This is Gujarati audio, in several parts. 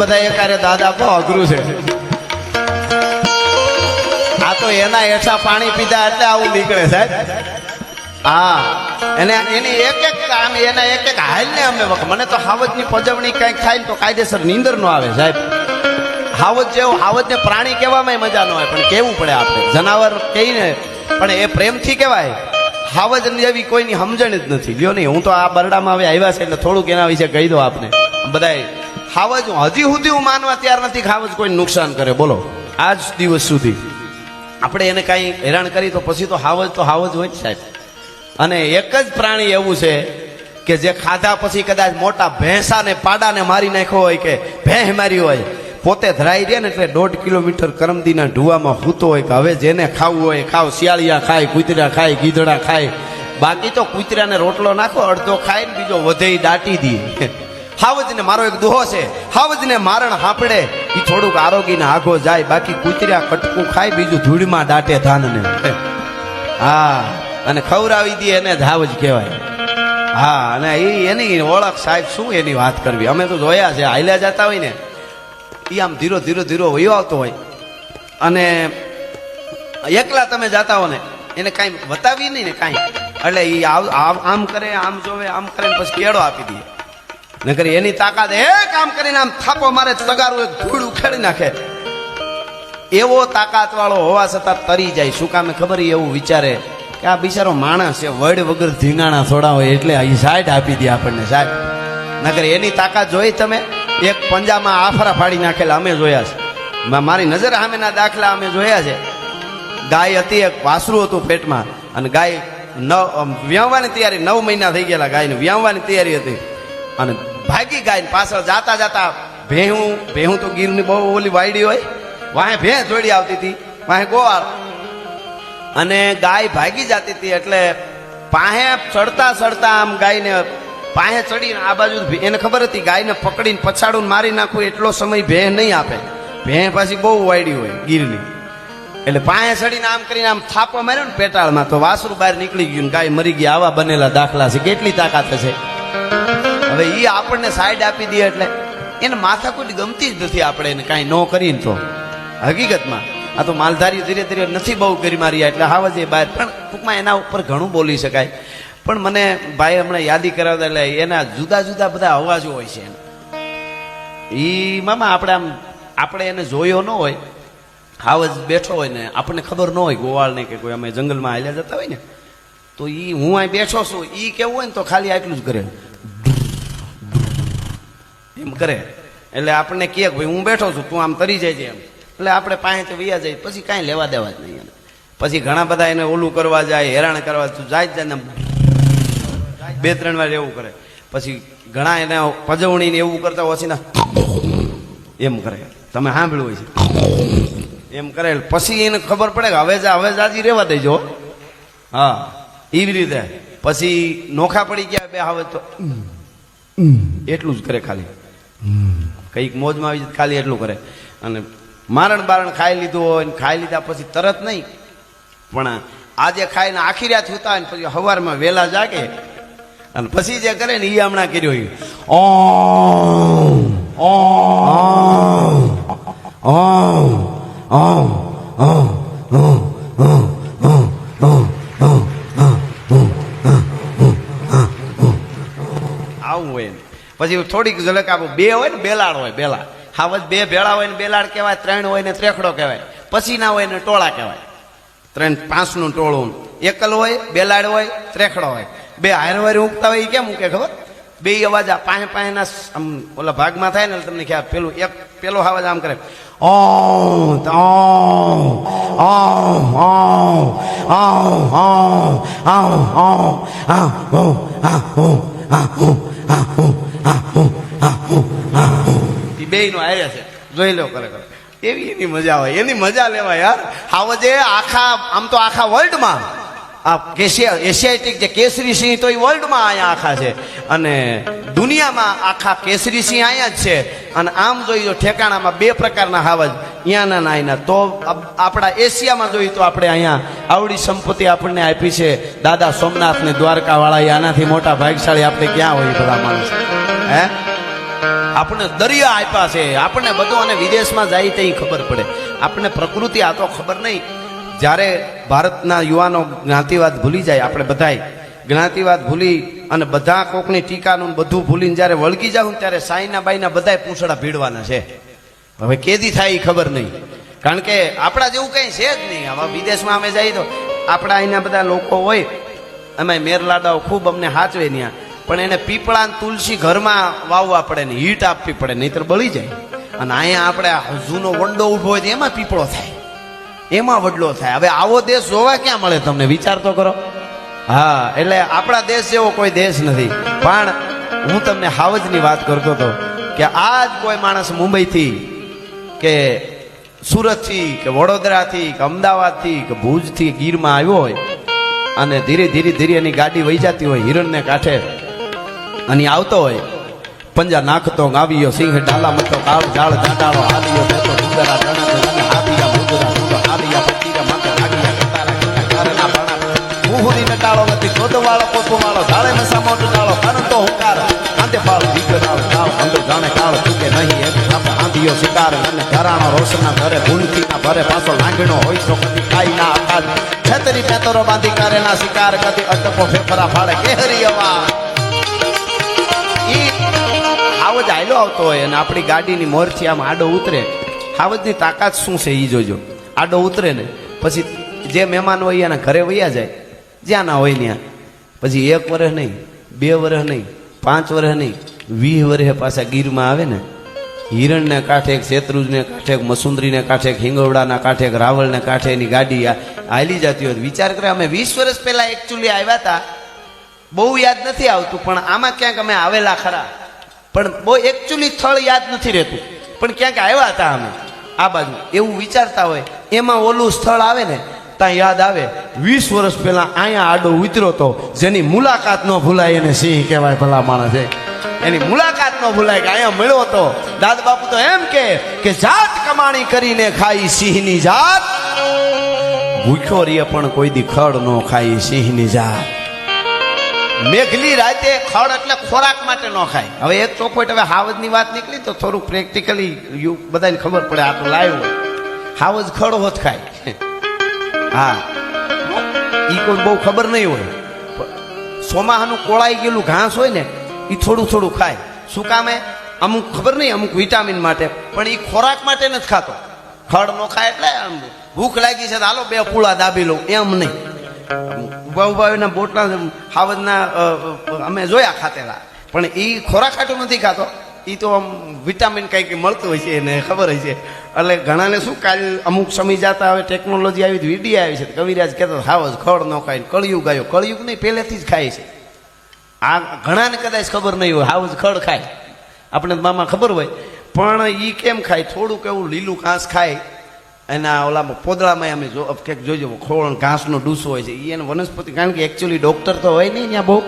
બધા એકારે દાદા બહુ અઘરું છે. આ તો એના એઠા પાણી પીધા એટલે આવું નીકળે સાહેબ. હા એને એની એક એક આમ એના એક એક હાલ ને અમે વખત મને તો હાવજની પજવણી કંઈક થાય ને તો કાયદેસર નીંદર નો આવે સાહેબ. હાવજ જેવું હાવજને પ્રાણી કહેવામાં મજા ન હોય પણ કેવું પડે આપણે? જનાવર કહીને પણ એ પ્રેમથી કહેવાય. હાવજ જેવી કોઈની સમજણ જ નથી. લ્યો નહીં હું તો આ બરડામાં હવે આવ્યા છે એટલે થોડુંક એના વિશે કહી દો આપને. બધાય હાવજ હજી સુધી હું માનવા તૈયાર નથી, ખાવજ કોઈ નુકસાન કરે, બોલો. આજ દિવસ સુધી. આપણે એને કાંઈ હેરાન કરી તો પછી તો હાવજ તો હાવજ હોય જ સાહેબ. અને એક જ પ્રાણી એવું છે કે જે ખાધા પછી કદાચ મોટા ભેંસાને, પાડાને મારી નાખ્યો હોય કે ભેંસ મારી હોય. પોતે ધરાઈ રહ્યા ને એટલે દોઢ કિલોમીટર કરમદીના ઢુવામાં હૂતો હોય કે હવે જેને ખાવું હોય ખાવ, શિયાળિયા ખાય, કૂતરા ખાય, ગીધડા ખાય. બાકી તો કૂતરાને રોટલો નાખો, અડધો ખાય ને બીજો વધે દાટી દે. હાવજને મારો એક દોહો છે. હાવજને મારણ હાંપડે એ થોડુંક આરોગીને આગો જાય. બાકી કૂતરા કટકું ખાય, બીજું ધૂળમાં દાટે ધાનને. હા. અને ખવડાવી દે એને જ હાવજ કહેવાય. હા, અને એ એની ઓળખ સાહેબ શું એની વાત કરવી? અમે તો જોયા છે, હાલ્યા જતા હોય ને. એ આમ ધીરો ધીરો ધીરો વયો આવતો હોય. અને એકલા તમે જાતા હો ને એને કાંઈ બતાવી નહીં ને કાંઈ. એટલે એ આમ કરે, આમ જોવે, આમ કરે પછી કેળો આપી દે. નકર એની તાકાત એ કામ કરીને આમ થાપો મારે તગારું એક ધૂળ ઉખેડી નાખે. એવો તાકાત વાળો હોવા છતાં તરી જાય. શું કામે ખબર એવું વિચારે કે આ બિચારો માણસ છે, વડ વગર ધીંગાણા થોડા હોય એટલે અહીં સાઈડ આપી દે આપણને સાહેબ. નગર એની તાકાત જોઈ તમે? એક પંજામાં આફરા ફાડી નાખેલા અમે જોયા છે. મારી નજર સામેના દાખલા અમે જોયા છે. ગાય હતી એક વાસરું હતું પેટમાં. અને ગાય નવ વ્યાવવાની તૈયારી નવ મહિના થઈ ગયેલા ગાયને. વ્યાવવાની તૈયારી હતી. અને ભાગી ગાય પાછળ જાતા જાતા ભેહું ભેહું તો ગીરની બહુ ઓલી વાયડી હોય. વાહે ભેં જોડી આવતી હતી, વાહે ગોવાળ. અને ગાય ભાગી જતી હતી એટલે પાહે ચડતા ચડતા આમ ગાયને પાહે ચડીને આ બાજુ એને ખબર હતી ગાયને પકડીને પછાડું મારી નાખું, એટલો સમય ભેં નહીં આપે. ભેં પાછી બહુ વાયડી હોય ગીરની. એટલે પાહે ચડીને આમ કરીને આમ થાપો માર્યો ને પેટાળમાં તો વાસરું બહાર નીકળી ગયું ગાય મરી ગઈ આવા બનેલા દાખલા છે. કેટલી તાકાત છે હવે એ આપણને સાઈડ આપી દે એટલે એને માથાકૂટ ગમતી જ નથી આપણે એને કાંઈ ન કરીને તો. હકીકતમાં આ તો માલધારી ધીરે ધીરે નથી બહુ કરી મારી એટલે હાવ જ એ બહાર પણ ટૂંકમાં એના ઉપર ઘણું બોલી શકાય. પણ મને ભાઈ હમણાં યાદી કરાવતા એટલે એના જુદા જુદા બધા અવાજો હોય છે ઈ મામા આપણે આમ, આપણે એને જોયો ન હોય હાવજ બેઠો હોય ને, આપણને ખબર ન હોય ગોવાળને કે કોઈ અમે જંગલમાં હાલ્યા જતા હોય ને. તો એ હું અહીં બેઠો છું એ કેવું હોય ને તો ખાલી આટલું જ કરે. એમ કરે. એટલે આપણને કહે કે ભાઈ હું બેઠો છું, તું આમ તરી જાય એમ. એટલે આપણે પાસેથી વૈયા જાય, પછી કાંઈ લેવા દેવા જ નહીં એને પછી ઘણા બધા એને ઓલું કરવા જાય, હેરાન કરવા તું જાય જ જાય બે ત્રણ વાર એવું કરે. પછી ઘણા એને પજવણીને એવું કરતા ઓછી ના એમ કરે. તમે સાંભળ્યું હોય છે. એમ કરે. પછી એને ખબર પડે કે હવે જા, હવે જાજી રહેવા દેજો. હા એવી રીતે. પછી નોખા પડી ગયા, બે હવે તો એટલું જ કરે ખાલી. કંઈક મોજમાં આવી ખાલી એટલું કરે અને મારણ બારણ ખાઈ લીધું હોય ને ખાઈ લીધા પછી તરત નહીં પણ આજે ખાઈને આખી રાત સુતા ને પછી સવારમાં વહેલા જાગે અને પછી જે કરે ને એ હમણાં કર્યો ઓ ઓ ઓ ઓ ઓ ઓમ પછી થોડીક ઝલક આપો બે હોય ને બેલાડ હોય બેલા હાવજ બે ભેળા હોય ને બેલાડ કહેવાય ત્રણ હોય ને ત્રેખડો કહેવાય પસીના હોય ને ટોળા કહેવાય ત્રણ પાંચનું ટોળું એકલ હોય બેલાડ હોય ત્રેખડો હોય બે હારવારી ઉગતા હોય એ કેમ મૂકે ખબર બે અવાજ આ પાસે પાસેના આમ ઓલા ભાગમાં થાય ને તમને ખ્યાલ પેલું એક પેલો અવાજ આમ કરે ઓ ઓ ઓ ઓ ઓ ઓ ઓ ઓ આ ઓ એ બે નો આવ્યા છે. જોઈ લો ખરેખર. એવી એની મજા હોય. એની મજા લેવાય યાર. હાવજે આખા, આમ તો આખા વર્લ્ડમાં આ કેશિયા એશિયાટિક જે કેસરી સિંહ તો એ વર્લ્ડમાં અહીંયા આખા છે. અને દુનિયામાં આખા કેસરી સિંહ અહીંયા જ છે. અને આમ જોઈએ તો ઠેકાણામાં બે પ્રકારના હાવજ અહીંયાના ના અહીંના તો આપણા એશિયામાં જોઈએ તો આપણે અહીંયા આવડી સંપત્તિ આપણને આપી છે. દાદા સોમનાથ ને દ્વારકાવાળા એ આનાથી મોટા ભાગશાળી આપણે ક્યાં હોય બધા માણસ. હે? આપણને દરિયા આપ્યા છે. આપણને બધું અને વિદેશમાં જાય તે ખબર પડે. આપણને પ્રકૃતિ આ તો ખબર નહીં. જ્યારે ભારતના યુવાનો જ્ઞાતિવાદ ભૂલી જાય, આપણે બધાય જ્ઞાતિવાદ ભૂલી અને બધા કોકની ટીકાનું બધું ભૂલીને જ્યારે વળગી જાઉં ત્યારે સાઈના બાઈના બધાય પૂંછડા ભીડવાના છે. હવે કેદી થાય એ ખબર નહીં. કારણ કે આપણા જેવું કંઈ છે જ નહીં. આવા વિદેશમાં અમે જઈએ તો આપણા અહીંના બધા લોકો હોય અમે મેરલાડાઓ ખૂબ અમને હાચવે ત્યાં પણ એને પીપળા તુલસી ઘરમાં વાવવા પડે ને, હીટ આપવી પડે, નહીતર બળી જાય. અને અહીંયા આપણે જૂનો વંડો ઊભો હોય તો એમાં પીપળો થાય. એમાં વડલો થાય. હવે આવો દેશ જોવા ક્યાં મળે તમને? વિચાર તો કરો. હા, એટલે આપણા દેશ જેવો કોઈ દેશ નથી. પણ હું તમને હાવજની વાત કરતો હતો કે આજ કોઈ માણસ મુંબઈથી કે સુરતથી કે વડોદરાથી કે અમદાવાદથી કે ભુજથી ગીરમાં આવ્યો હોય અને ધીરે ધીરે ધીરે એની ગાડી વહી જતી હોય હિરણને કાંઠે અને આવતો હોય, પંજા નાખતો, ગાવ્યો, સિંહ, ઢાલા, મતો, કાળ, ઝાડ ઝાડાળો હાલિયો ગોદવાળો કોપવાળો ધાળે મસા મોટ ડાળો કાનતો હુંકાર. આંતે પાળ દીકરાળો કાળ અંદર જાણે કાળ, ચૂકે નહીં એમ આપણે આંધીઓ શિકાર, અને ઘરાણો રોશના ઘરે ભૂલથી ના ભરે પાછો લાંગણો હોય તો કદી કાઈ ના આકાશ છેતરી પેતરો બાંધી કરે ના શિકાર, કદી અટકો ફેફરા ફાડે કેહરી અવા આવો જ આવતો હોય અને આપણી ગાડીની મોરથી આમ આડો ઉતરે. હાવજની તાકાત શું છે એ જોજો. આડો ઉતરે ને, પછી જે મહેમાન હોય એના ઘરે વયા જાય. જ્યાં ના હોય ત્યાં પછી એક વર્ષ નહીં, બે વર્ષ નહીં, પાંચ વર્ષ નહીં, વીસ વર્ષે પાછા ગીરમાં આવે ને, હિરણને કાંઠે એક શેત્રુજને કાંઠે એક મસુંદરીને કાંઠે એક હિંગવડાના કાંઠે એક રાવળને કાંઠે એની ગાડી હાલી જતી હોય. વિચાર કરે, અમે વીસ વર્ષ પહેલાં એકચ્યુઅલી આવ્યા હતા. બહુ યાદ નથી આવતું, પણ આમાં ક્યાંક અમે આવેલા ખરા. પણ બહુ એકચ્યુઅલી સ્થળ યાદ નથી રહેતું. પણ ક્યાંક આવ્યા હતા અમે આ બાજુ. એવું વિચારતા હોય. એમાં ઓલું સ્થળ આવે ને ત્યાં યાદ આવે? વીસ વર્ષ પહેલા અહીંયા આડો ઉતર્યો હતો જેની મુલાકાત ન ભૂલાય એને સિંહ કહેવાય ભલા માણસ એની મુલાકાત ન ભૂલાય કે અહીંયા મળ્યો તો દાદ બાપુ તો એમ કે કે જાત કમાણી કરીને ખાઈ સિંહની જાત. ભૂખ્યો રીએ પણ કોઈ દી ખડ ન ખાઈ સિંહની જાત. મેઘલી રાતે ખડ એટલે ખોરાક માટે ન ખાય. હવે એક ચોખવટ હવે હાવજની વાત નીકળી તો થોડુંક પ્રેક્ટિકલી બધાને ખબર પડે આ તો લાઈવ હાવજ ખડ હોત ખાય. હા. એ કોઈ બહુ ખબર નહીં હોય. સોમાહાનું કોળાઈ ગયેલું ઘાસ હોય ને એ થોડું થોડું ખાય. શું કામે? અમુક ખબર નહીં, અમુક વિટામિન માટે. પણ એ ખોરાક માટે નથી ખાતો. ખડ નો ખાય એટલે ભૂખ લાગી છે હાલો બે પૂળા દાબી લઉં. એમ નહીં. ઊભા ઊભા એના બોટલા હાવજના અમે જોયા ખાતેલા. પણ એ ખોરાક ખાટું નથી ખાતો. એ તો આમ વિટામિન કંઈક મળતું હોય છે એને ખબર હોય છે. એટલે ઘણાને શું કાલ અમુક સમય જતા હવે ટેકનોલોજી આવી વીડિયો આવી છે. કવિરાજ કહેતો જ ખડ ન ખાય કળિયુગ આવ્યો. કળિયુગ નહીં, પહેલેથી જ ખાય છે. આ ઘણાને કદાચ ખબર નહીં હોય હાવજ ખડ ખાય. આપણે મામા ખબર હોય. પણ એ કેમ ખાય? થોડુંક એવું લીલું ઘાસ ખાય. એના ઓલામાં પોદળામાં અમે જો ક્યાંક જોજો, ખોળ ઘાસનો ડૂસો હોય છે. એને વનસ્પતિ કારણ કે એકચ્યુઅલી ડૉક્ટર તો હોય નહીં ત્યાં બહુ.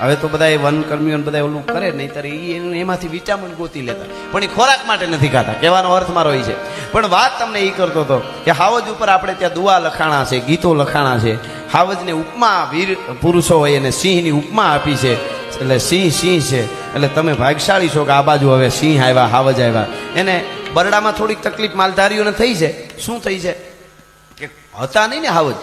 હવે તો બધા એ વનકર્મીઓ બધા ઓલું કરે નહીં તારે એ એમાંથી વિટામિન ગોતી લેતા. પણ એ ખોરાક માટે નથી ખાતા. કહેવાનો અર્થ મારો એ છે. પણ વાત તમને એ કરતો હતો કે હાવજ ઉપર આપણે ત્યાં દુઆ લખાણા છે, ગીતો લખાણા છે. હાવજને ઉપમા વીર પુરુષો હોય એને સિંહની ઉપમા આપી છે. એટલે સિંહ સિંહ છે. એટલે તમે ભાગશાળી છો કે આ બાજુ હવે સિંહ આવ્યા, હાવજ આવ્યા. એને બરડામાં થોડીક તકલીફ માલધારીઓને થઈ છે. શું થઈ છે? કે હતા નહીં ને હાવજ.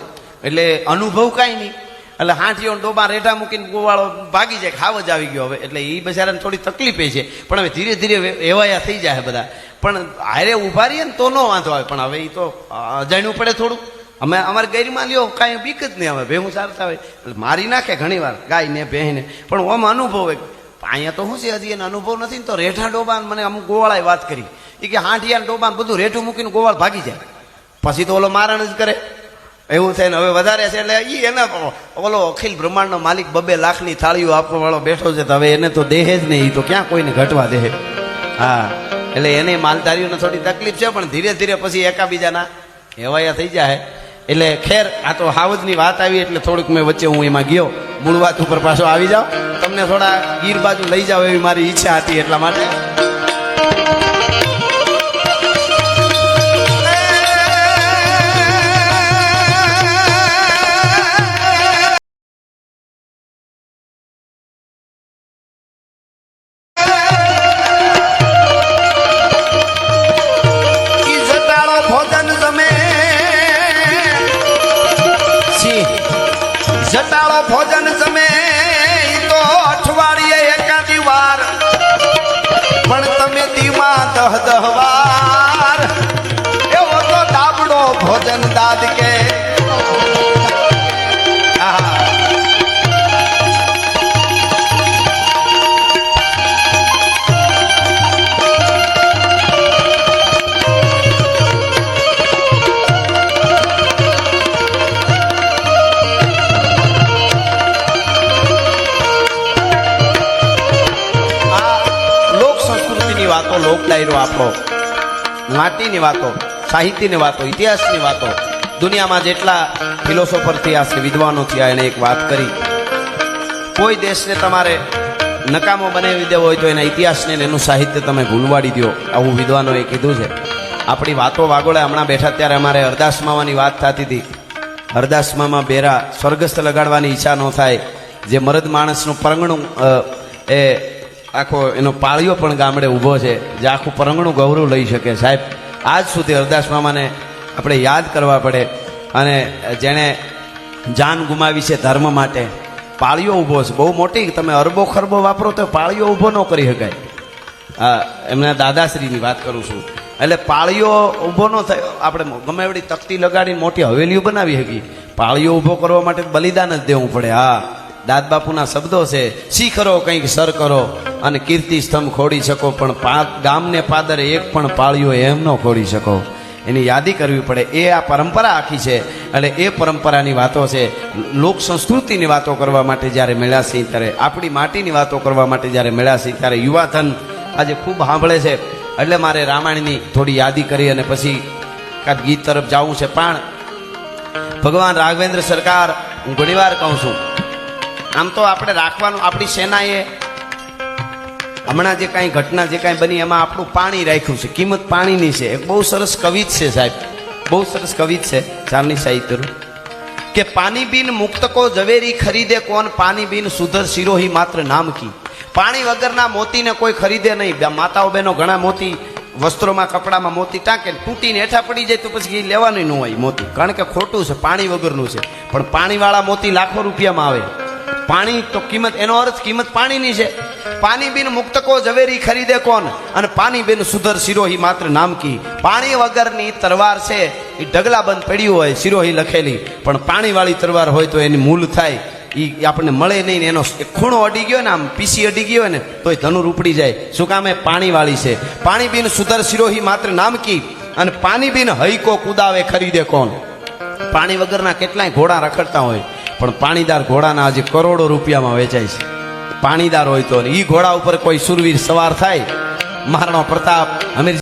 એટલે અનુભવ કાંઈ નહીં. એટલે હાંઠીઓ ડોબા રેઢા મૂકીને ગોવાળો ભાગી જાય ખાવ જ આવી ગયો હવે. એટલે એ બચારાને થોડી તકલીફ છે. પણ હવે ધીરે ધીરે એવાયા થઈ જાય બધા. પણ હારે ઊભા રહીએ ને તો ન વાંધો આવે. પણ હવે એ તો અજાણ્યું પડે થોડું. અમે, અમારે ગેરમાં લ્યો, કાંઈ બીક જ નહીં હવે ભેહું ચાલતા હોય. એટલે મારી નાખે ઘણી વાર ગાયને, ભેંને. પણ ઓમ અનુભવ હોય અહીંયા તો શું છે હજી? એનો અનુભવ નથી ને તો રેઠા ડોબાન મને અમુક ગોવાળાએ વાત કરી. એ કે હાંઠિયા ડોબા બધું રેઠું મૂકીને ગોવાળ ભાગી જાય. પછી તો ઓલો મારણ જ કરે. એવું થાય ને, હવે વધારે છે એટલે એ એને ઓલો અખિલ બ્રહ્માંડનો માલિક બબે લાખની થાળીઓ આપવા વાળો બેઠો છે, તો હવે એને તો દેહે જ નહીં, તો ક્યાં કોઈને ઘટવા દે હા, એટલે એને માલધારીઓને થોડી તકલીફ છે, પણ ધીરે ધીરે પછી એકાબીજાના હેવાયા થઈ જાય એટલે ખેર, આ તો હાવજની વાત આવી, એટલે થોડુંક મેં વચ્ચે હું એમાં ગયો. મૂળ વાત ઉપર પાછો આવી જાઓ. તમને થોડા ગીર બાજુ લઈ જાઓ એવી મારી ઈચ્છા હતી એટલા માટે. دهده લોક ડાયરો આપણો માટીની વાતો, સાહિત્યની વાતો, ઇતિહાસની વાતો. દુનિયામાં જેટલા ફિલોસોફર થયા છે, વિદ્વાનો થયા, એને એક વાત કરી. કોઈ દેશને તમારે નકામો બનાવી દેવો હોય તો એના ઇતિહાસને એનું સાહિત્ય તમે ભૂલવાડી દો. આવું વિદ્વાનોએ કીધું છે. આપણી વાતો વાગોળે હમણાં બેઠા ત્યારે અમારે અરદાસ માવાની વાત થતી હતી. અરદાસ મામા બેરા સ્વર્ગસ્થ લગાડવાની ઈચ્છા ન થાય. જે મરદ માણસનું પરંગણું એ આખો એનો પાળિયો પણ ગામડે ઊભો છે, જે આખું પરંગણું ગૌરવ લઈ શકે. સાહેબ, આજ સુધી અરદાસ મામાને આપણે યાદ કરવા પડે અને જેણે જાન ગુમાવી છે ધર્મ માટે પાળીઓ ઊભો છે. બહુ મોટી, તમે અરબો ખરબો વાપરો તો પાળીઓ ઊભો ન કરી શકાય. એમના દાદાશ્રીની વાત કરું છું. એટલે પાળીઓ ઊભો ન થયો, આપણે ગમે એવડી તકતી લગાડીને મોટી હવેલીઓ બનાવી શકી પાળીઓ ઊભો કરવા માટે બલિદાન જ દેવું પડે. હા. દાદ બાપુના શબ્દો છે કરો કંઈક સર કરો અને કીર્તિ સ્તંભ ખોડી શકો, પણ ગામને પાદરે એક પણ પાળ્યો એમ ન ખોડી શકો. એની યાદી કરવી પડે. એ આ પરંપરા આખી છે. એટલે એ પરંપરાની વાતો છે. લોક સંસ્કૃતિની વાતો કરવા માટે જ્યારે મેળા સિંહ ત્યારે આપણી માટીની વાતો કરવા માટે જ્યારે મેળા સિંહ ત્યારે યુવાધન આજે ખૂબ સાંભળે છે. એટલે મારે રામાયણની થોડી યાદી કરી અને પછી કાંક ગીત તરફ જવું છે. પણ ભગવાન રાઘવેન્દ્ર સરકાર, હું ઘણીવાર કહું છું આમ તો આપણે રાખવાનું, આપણી સેનાએ હમણાં જે કાંઈ ઘટના જે કાંઈ બની, એમાં આપણું પાણી રાખ્યું છે. કિંમત પાણીની છે. એક બહુ સરસ કવિત છે સાહેબ. બહુ સરસ કવિત છે ચારની સાહિત્યનું. કે પાણી બિન મુક્તકો ઝવેરી ખરીદે કોણ? પાણી બિન સુધર શિરોહી માત્ર નામ કી. પાણી વગરના મોતીને કોઈ ખરીદે નહીં. માતાઓ બહેનો ઘણા મોતી વસ્ત્રોમાં, કપડામાં મોતી ટાંકે તૂટીને હેઠા પડી જાય તો પછી એ લેવાનું ન હોય મોતી. કારણ કે ખોટું છે, પાણી વગરનું છે. પણ પાણીવાળા મોતી લાખો રૂપિયામાં આવે. પાણી તો કિંમત, એનો અર્થ કિંમત પાણીની છે. પાણી બિન મુક્ત કો ઝવેરી ખરીદે કોણ? અને પાણી બિન સુધર સિરોહી માત્ર નામ કી. પાણી વગરની તરવાર છે એ ઢગલા બંધ પડ્યું હોય સિરોહી લખેલી. પણ પાણીવાળી તરવાર હોય તો એની મૂલ થાય. એ આપણને મળે નહીં એનો ખૂણો અડી ગયો ને આમ, પીસી અડી ગયો ને, તોય ધનુર ઉપડી જાય. શું કામ એ? પાણીવાળી છે. પાણી બિન સુધર સિરોહી માત્ર નામ કી. અને પાણી બિન હૈકો કુદાવે ખરીદે કોણ? પાણી વગરના કેટલાય ઘોડા રખડતા હોય. પણ પાણીદાર ઘોડાના આજે કરોડો રૂપિયામાં વેચાય છે. પાણીદાર હોય તો એ ઘોડા ઉપર કોઈ સુરવીર સવાર થાય. મહારાણા પ્રતાપ અમીર